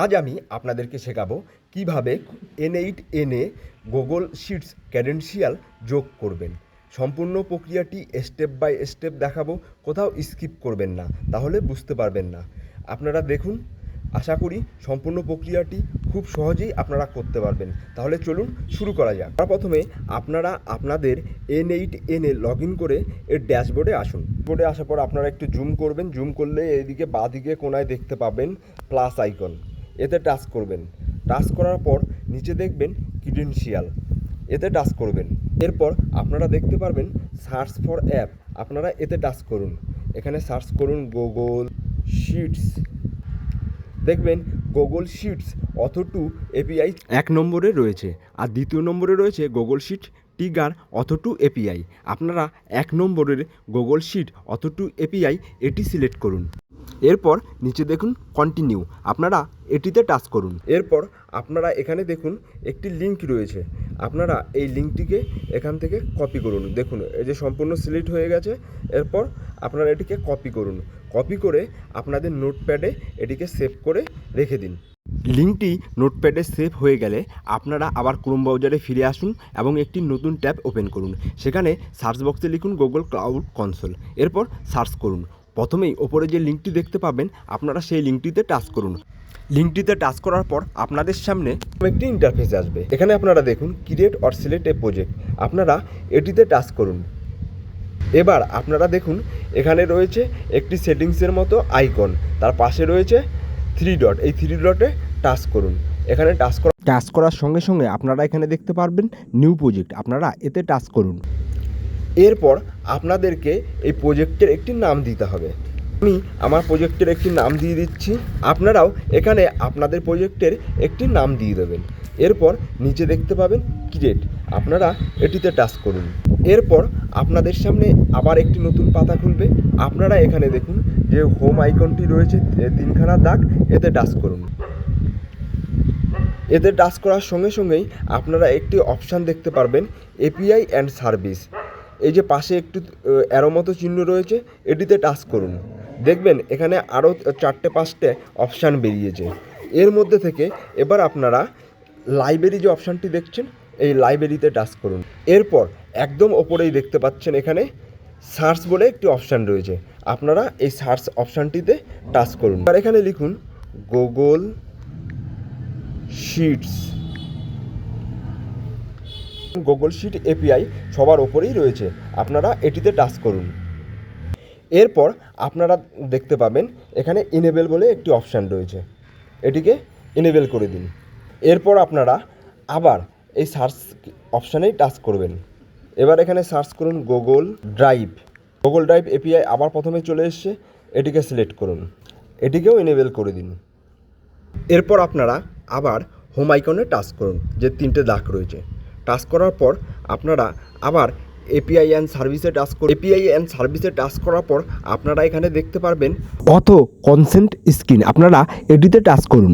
আজ আমি আপনাদেরকে শেখাবো কীভাবে N eight N Google Sheets credential যোগ করবেন। সম্পূর্ণ প্রক্রিয়াটি স্টেপ বাই স্টেপ দেখাবো, কোথাও স্কিপ করবেন না, তাহলে বুঝতে পারবেন না। আপনারা দেখুন, আশা করি সম্পূর্ণ প্রক্রিয়াটি খুব সহজেই আপনারা করতে পারবেন। তাহলে চলুন শুরু করা যাক। প্রথমে আপনারা আপনাদের N eight N log in করে এর ড্যাশবোর্ডে আসুন। বোর্ডে আসার পর আপনারা একটু জুম করবেন। জুম করলে এইদিকে বাঁদিকে কোনায় দেখতে পাবেন প্লাস আইকন এতে টাচ করবেন। টাচ করার পর নিচে দেখবেন ক্রিডেন্সিয়াল এতে টাচ করবেন। এরপর আপনারা দেখতে পারবেন সার্চ ফর অ্যাপ। আপনারা এতে টাচ করুন। এখানে সার্চ করুন গুগল শিটস। দেখবেন Google Sheets auth two API এক নম্বরে রয়েছে। আর দ্বিতীয় নম্বরে রয়েছে গুগল শিট টিগার অথ টু এপিআই। আপনারা এক নম্বরের Google Sheet auth two API এটি সিলেক্ট করুন। এরপর নিচে দেখুন কন্টিনিউ আপনারা এটিতে টাচ করুন। এরপর আপনারা এখানে দেখুন একটি লিঙ্ক রয়েছে। আপনারা এই লিঙ্কটিকে এখান থেকে কপি করুন। দেখুন, এই যে সম্পূর্ণ সিলেক্ট হয়ে গেছে। এরপর আপনারা এটিকে কপি করুন। কপি করে আপনাদের নোটপ্যাডে এটিকে সেভ করে রেখে দিন। লিঙ্কটি নোটপ্যাডে সেভ হয়ে গেলে আপনারা আবার ক্রোম ব্রাউজারে ফিরে আসুন এবং একটি নতুন ট্যাব ওপেন করুন। সেখানে সার্চ বক্সে লিখুন গুগল ক্লাউড কনসোল এরপর সার্চ করুন। প্রথমেই ওপরে যে লিঙ্কটি দেখতে পাবেন, আপনারা সেই লিঙ্কটিতে টাচ করুন। লিঙ্কটিতে টাচ করার পর আপনাদের সামনে একটি ইন্টারফেস আসবে। এখানে আপনারা দেখুন create or select a project আপনারা এটিতে টাচ করুন। এবার আপনারা দেখুন, এখানে রয়েছে একটি সেটিংসের মতো আইকন তার পাশে রয়েছে থ্রি ডট এই থ্রি ডটে টাচ করুন। এখানে টাচ করা টাচ করার সঙ্গে সঙ্গে আপনারা এখানে দেখতে পারবেন নিউ প্রজেক্ট আপনারা এতে টাচ করুন। এরপর আপনাদেরকে এই প্রোজেক্টের একটি নাম দিতে হবে। আমি আমার প্রজেক্টের একটি নাম দিয়ে দিচ্ছি। আপনারাও এখানে আপনাদের প্রজেক্টের একটি নাম দিয়ে দেবেন। এরপর নিচে দেখতে পাবেন ক্রিয়েট। আপনারা এটিতে টাচ করুন। এরপর আপনাদের সামনে আবার একটি নতুন পাতা খুলবে। আপনারা এখানে দেখুন যে হোম আইকনটি রয়েছে তিনখানা দাগ, এতে টাচ করুন। এতে টাচ করার সঙ্গে সঙ্গেই আপনারা একটি অপশান দেখতে পারবেন এপিআই অ্যান্ড সার্ভিস এই যে পাশে একটু অ্যারো মতো চিহ্ন রয়েছে, এটিতে টাচ করুন। দেখবেন, এখানে আরও চারটে পাঁচটে অপশান বেরিয়েছে। এর মধ্যে থেকে এবার আপনারা লাইব্রেরি যে অপশানটি দেখছেন, এই লাইব্রেরিতে টাচ করুন। এরপর একদম ওপরেই দেখতে পাচ্ছেন এখানে সার্চ বলে একটি অপশান রয়েছে। আপনারা এই সার্চ অপশানটিতে টাচ করুন। আর এখানে লিখুন Google Sheets Google Sheet API সবার ওপরেই রয়েছে। আপনারা এটিতে টাচ করুন। এরপর আপনারা দেখতে পাবেন, এখানে ইনেবেল বলে একটি অপশান রয়েছে। এটিকে ইনেবেল করে দিন। এরপর আপনারা আবার এই সার্চ অপশানেই টাচ করবেন। এবার এখানে সার্চ করুন Google Drive Google Drive API আবার প্রথমে চলে এসছে। এটিকে সিলেক্ট করুন। এটিকেও ইনেবেল করে দিন। এরপর আপনারা আবার হোম আইকনে টাচ করুন, যে তিনটে দাগ রয়েছে। টাচ করার পর আপনারা আবার এপিআই অ্যান্ড সার্ভিসে টাচ এপিআই অ্যান্ড সার্ভিসে টাচ করার পর আপনারা এখানে দেখতে পারবেন অথ কনসেন্ট স্ক্রিন আপনারা এটিতে টাচ করুন।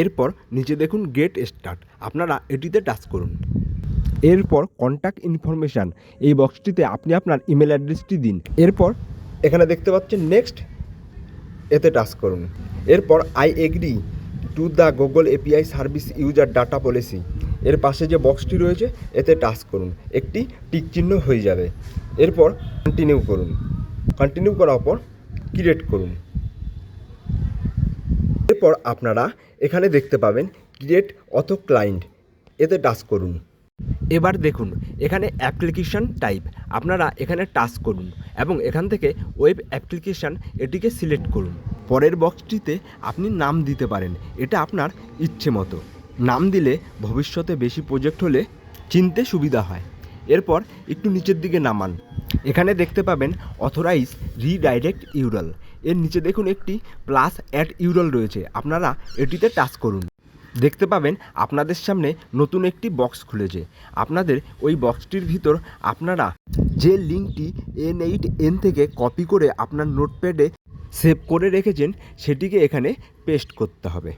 এরপর নিচে দেখুন গেট স্টার্ট আপনারা এটিতে টাচ করুন। এরপর কন্ট্যাক্ট ইনফরমেশান এই বক্সটিতে আপনি আপনার ইমেল অ্যাড্রেসটি দিন। এরপর এখানে দেখতে পাচ্ছেন নেক্সট এতে টাচ করুন। এরপর I agree to the Google API service user data policy এর পাশে যে বক্সটি রয়েছে, এতে টাচ করুন। একটি টিক চিহ্ন হয়ে যাবে। এরপর কন্টিনিউ করুন। কন্টিনিউ করার পর ক্রিয়েট করুন। এরপর আপনারা এখানে দেখতে পাবেন ক্রিয়েট অথ ক্লায়েন্ট এতে টাচ করুন। এবার দেখুন, এখানে অ্যাপ্লিকেশান টাইপ আপনারা এখানে টাচ করুন এবং এখান থেকে ওয়েব অ্যাপ্লিকেশান এটিকে সিলেক্ট করুন। পরের বক্সটিতে আপনি নাম দিতে পারেন। এটা আপনার ইচ্ছে মতো। নাম দিলে ভবিষ্যতে বেশি প্রজেক্ট হলে চিনতে সুবিধা হয়। এরপর একটু নিচের দিকে নামান। এখানে দেখতে পাবেন অথরাইজ রিডাইরেক্ট ইউরাল এর নিচে দেখুন একটি প্লাস অ্যাড ইউরাল রয়েছে। আপনারা এটিতে টাচ করুন। দেখতে পাবেন আপনাদের সামনে নতুন একটি বক্স খুলেছে। আপনাদের ওই বক্সটির ভিতর আপনারা যে লিঙ্কটি এন এইট এন থেকে কপি করে আপনার নোটপ্যাডে সেভ করে রেখেছেন, সেটিকে এখানে পেস্ট করতে হবে।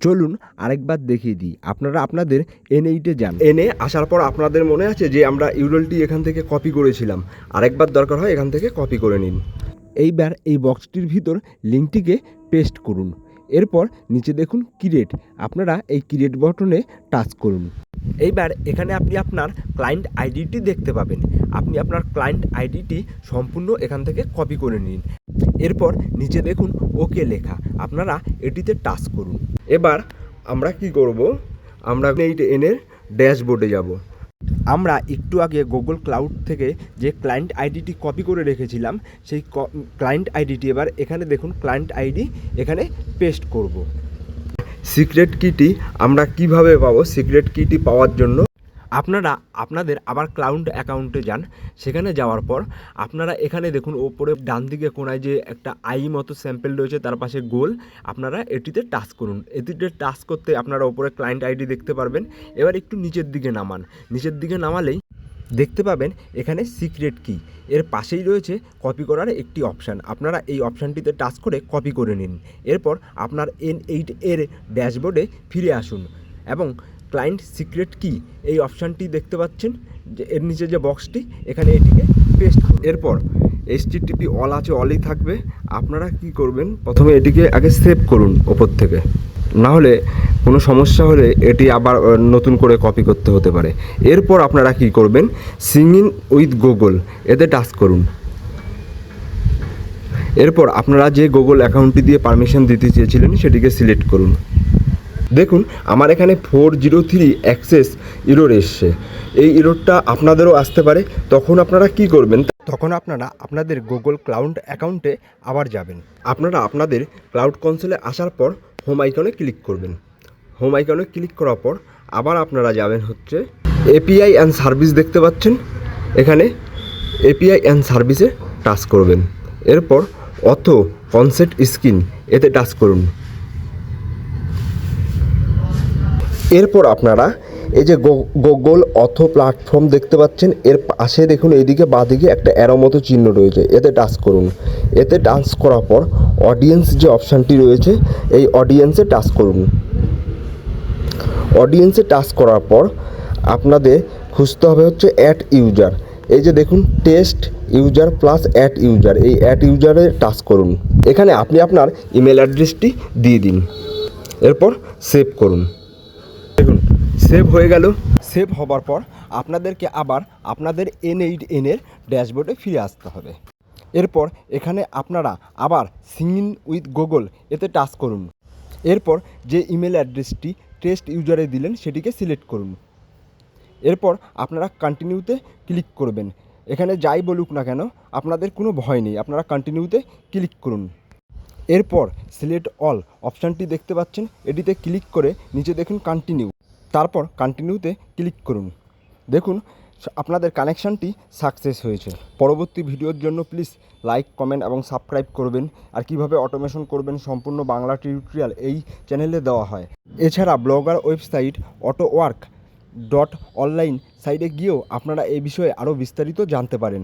চলুন আরেকবার দেখিয়ে দিই। আপনারা আপনাদের এন এইটে যান। এনে আসার পর আপনাদের মনে আছে যে আমরা ইউরলটি এখান থেকে কপি করেছিলাম। আরেকবার দরকার হয় এখান থেকে কপি করে নিন। এইবার এই বক্সটির ভিতর লিঙ্কটিকে পেস্ট করুন। এরপর নিচে দেখুন ক্রিয়েট আপনারা এই ক্রিয়েট বটনে টাচ করুন। এইবার এখানে আপনি আপনার ক্লায়েন্ট আইডিটি দেখতে পাবেন। আপনি আপনার ক্লায়েন্ট আইডিটি সম্পূর্ণ এখান থেকে কপি করে নিন। এরপর নিচে দেখুন ওকে লেখা। আপনারা এটিতে টাচ করুন। এবার আমরা কি করব? আমরা এই এনের ড্যাশবোর্ডে যাব। আমরা একটু আগে গুগল ক্লাউড থেকে যে ক্লায়েন্ট আইডিটি কপি করে রেখেছিলাম, সেই ক্লায়েন্ট আইডিটি এবার এখানে দেখুন ক্লায়েন্ট আইডি এখানে পেস্ট করব। সিক্রেট কিটি আমরা কীভাবে পাবো? সিক্রেট কিটি পাওয়ার জন্য আপনারা আপনাদের আবার ক্লাউড অ্যাকাউন্টে যান, সেখানে যাওয়ার পর আপনারা এখানে দেখুন, ওপরে ডান দিকে কোনায় যে একটা আই মতো স্যাম্পেল রয়েছে, তার পাশে গোল, আপনারা এটিতে টাচ করুন। এটিতে টাচ করতে আপনারা ওপরে ক্লায়েন্ট আইডি দেখতে পারবেন। এবার একটু নিচের দিকে নামান। নিচের দিকে নামালেই দেখতে পাবেন এখানে সিক্রেট কি এর পাশেই রয়েছে কপি করার একটি অপশান আপনারা এই অপশানটিতে টাচ করে কপি করে নিন। এরপর আপনার এন এইট এর ড্যাশবোর্ডে ফিরে আসুন। এবং ক্লায়েন্ট সিক্রেট কি এই অপশানটি দেখতে পাচ্ছেন, যে এর নিচে যে বক্সটি এখানে এটিকে পেস্ট এরপর এইচটিটিপি অল আছে অলই থাকবে। আপনারা কি করবেন? প্রথমে এটিকে আগে সেভ করুন ওপর থেকে। না হলে কোনো সমস্যা হলে এটি আবার নতুন করে কপি করতে হতে পারে। এরপর আপনারা কি করবেন? সিঙ্গিং উইথ গুগল এতে টাচ করুন। এরপর আপনারা যে গুগল অ্যাকাউন্টটি দিয়ে পারমিশন দিতে চেয়েছিলেন, সেটিকে সিলেক্ট করুন। দেখুন আমার এখানে four zero three access error এসছে। এই ইরোরটা আপনাদেরও আসতে পারে। তখন আপনারা কি করবেন? তখন আপনারা আপনাদের গুগল ক্লাউড অ্যাকাউন্টে আবার যাবেন। আপনারা আপনাদের ক্লাউড কনসোলে আসার পর হোম আইকনে ক্লিক করবেন। হোম আইকনে ক্লিক করার পর আবার আপনারা যাবেন হচ্ছে এপিআই অ্যান্ড সার্ভিস দেখতে পাচ্ছেন। এখানে এপিআই অ্যান্ড সার্ভিসে টাচ করবেন। এরপর অথ কনসেপ্ট স্ক্রিন এতে টাচ করুন। এরপর আপনারা এই যে গুগল অথ প্ল্যাটফর্ম দেখতে পাচ্ছেন, এর পাশে দেখুন, এইদিকে বাঁদিকে একটা অ্যারো মতো চিহ্ন রয়েছে। এতে টাচ করুন। এতে টাচ করার পর অডিয়েন্স যে অপশানটি রয়েছে, এই অডিয়েন্সে টাচ করুন। অডিয়েন্সে টাচ করার পর আপনাদের খুঁজতে হবে হচ্ছে অ্যাড ইউজার এই যে দেখুন test user plus add user এই অ্যাড ইউজারে টাচ করুন। এখানে আপনি আপনার ইমেল অ্যাড্রেসটি দিয়ে দিন। এরপর সেভ করুন। সেভ হয়ে গেল। সেভ হবার পর আপনাদেরকে আবার আপনাদের এন এইট এনের ড্যাশবোর্ডে ফিরে আসতে হবে। এরপর এখানে আপনারা আবার সিঙ্গিং উইথ গুগল এতে টাচ করুন। এরপর যে ইমেল অ্যাড্রেসটি টেস্ট ইউজারে দিলেন সেটিকে সিলেক্ট করুন। এরপর আপনারা কন্টিনিউতে ক্লিক করবেন। এখানে যাই বলুক না কেন, আপনাদের কোনো ভয় নেই, আপনারা কন্টিনিউতে ক্লিক করুন। এরপর সিলেক্ট অল অপশানটি দেখতে পাচ্ছেন, এটিতে ক্লিক করে নিচে দেখুন কন্টিনিউ তারপর কন্টিনিউতে ক্লিক করুন। দেখুন, আপনাদের কানেকশানটি সাকসেস হয়েছে। পরবর্তী ভিডিওর জন্য প্লিজ লাইক কমেন্ট এবং সাবস্ক্রাইব করবেন আর কীভাবে অটোমেশন করবেন সম্পূর্ণ বাংলা টিউটোরিয়াল এই চ্যানেলে দেওয়া হয়। এছাড়া blogger website auto work dot online সাইটে গিয়েও আপনারা এই বিষয়ে আরও বিস্তারিত জানতে পারেন।